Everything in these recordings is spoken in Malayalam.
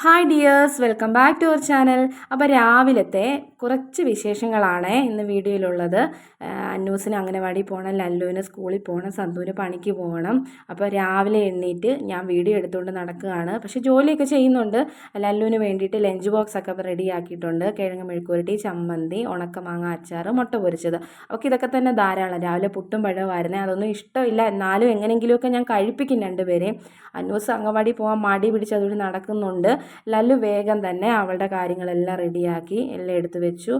Hi dears welcome back to our channel അപ്പോൾ രാവിലത്തെ കുറച്ച് വിശേഷങ്ങളാണ് ഇന്ന് വീഡിയോയിലുള്ളത്. അന്നൂസിന് അംഗനവാടി പോകണം ലല്ലുവിന് സ്കൂളിൽ പോകണം സന്തുവിന് പണിക്ക് പോകണം. അപ്പോൾ രാവിലെ എണ്ണീറ്റ് ഞാൻ വീഡിയോ എടുത്തുകൊണ്ട് നടക്കുകയാണ്. പക്ഷേ ജോലിയൊക്കെ ചെയ്യുന്നുണ്ട്. ലല്ലുവിന് വേണ്ടിയിട്ട് ലഞ്ച് ബോക്സ് ഒക്കെ റെഡിയാക്കിയിട്ടുണ്ട് കിഴങ്ങ് മെഴുക്കുരുട്ടി ചമ്മന്തി ഉണക്കമാങ്ങ അച്ചാർ മുട്ട പൊരിച്ചത്. അപ്പോൾ ഇതൊക്കെ തന്നെ ധാരാളം. രാവിലെ പുട്ടും പഴവും ആയിരുന്നേ അതൊന്നും ഇഷ്ടമില്ല. എന്നാലും എങ്ങനെയെങ്കിലുമൊക്കെ ഞാൻ കഴിപ്പിക്കും രണ്ടുപേരെയും. അന്നൂസ് അംഗനവാടി പോകാൻ മടി പിടിച്ച് അതുകൊണ്ട് നടക്കുന്നുണ്ട്. ലല്ലു വേഗം തന്നെ അവളുടെ കാര്യങ്ങളെല്ലാം റെഡിയാക്കി എല്ലാം എടുത്തു വെച്ചു.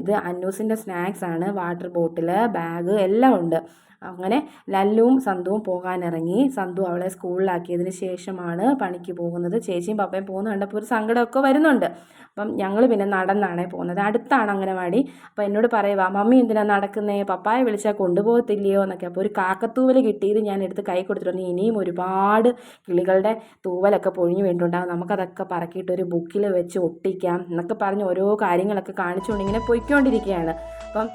ഇത് അന്നൂസിന്റെ സ്നാക്സ് ആണ്. വാട്ടർ ബോട്ടിൽ ബാഗ് എല്ലാം ഉണ്ട്. അങ്ങനെ ലല്ലുവും സന്തുവും പോകാനിറങ്ങി. സന്തു അവളെ സ്കൂളിലാക്കിയതിന് ശേഷമാണ് പണിക്ക് പോകുന്നത്. ചേച്ചിയും പപ്പയും പോകുന്നത് കണ്ടപ്പോൾ ഒരു സങ്കടമൊക്കെ വരുന്നുണ്ട്. അപ്പം ഞങ്ങൾ പിന്നെ നടന്നാണ് പോകുന്നത്. അടുത്താണ് അംഗനവാടി. അപ്പോൾ എന്നോട് പറയുക മമ്മി എന്തിനാ നടക്കുന്നേ? പപ്പായെ വിളിച്ചാൽ കൊണ്ടുപോകത്തില്ലയോ? എന്നൊക്കെ. അപ്പോൾ ഒരു കാക്കത്തൂവൽ കിട്ടിയത് ഞാൻ എടുത്ത് കൈ കൊടുത്തിട്ടുണ്ട്. ഇനിയും ഒരുപാട് കിളികളുടെ തൂവലൊക്കെ പൊഴിഞ്ഞു വീണിട്ടുണ്ടാകും നമുക്കതൊക്കെ പറക്കിയിട്ട് ഒരു ബുക്കിൽ വെച്ച് ഒട്ടിക്കാം എന്നൊക്കെ പറഞ്ഞ് ഓരോ കാര്യങ്ങളൊക്കെ കാണിച്ചുകൊണ്ട് ഇങ്ങനെ പൊയ്ക്കൊണ്ടിരിക്കുകയാണ്. അപ്പം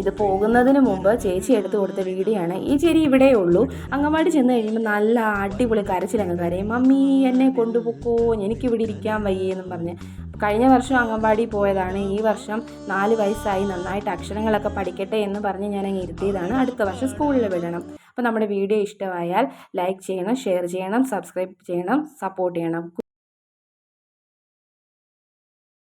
ഇത് പോകുന്നതിന് മുമ്പ് ചേച്ചി എടുത്തു കൊടുത്ത വീഡിയോ ആണ്. ഈ ചേരി ഇവിടെയേ ഉള്ളൂ. അങ്കമാടി ചെന്ന് കഴിയുമ്പോൾ നല്ല അടിപൊളി കരച്ചിലങ്ങ് കരയും. മമ്മി എന്നെ കൊണ്ടുപോക്കോ? എനിക്കിവിടെ ഇരിക്കാൻ വയ്യേ എന്നും പറഞ്ഞ്. കഴിഞ്ഞ വർഷം അംഗൻവാടി പോയതാണ്. ഈ വർഷം നാല് വയസ്സായി നന്നായിട്ട് അക്ഷരങ്ങളൊക്കെ പഠിക്കട്ടെ എന്ന് പറഞ്ഞ് ഞാൻ അങ്ങ് ഇരുത്തിയതാണ്. അടുത്ത വർഷം സ്കൂളിൽ വിടണം. അപ്പോൾ നമ്മുടെ വീഡിയോ ഇഷ്ടമായാൽ ലൈക്ക് ചെയ്യണം ഷെയർ ചെയ്യണം സബ്സ്ക്രൈബ് ചെയ്യണം സപ്പോർട്ട് ചെയ്യണം.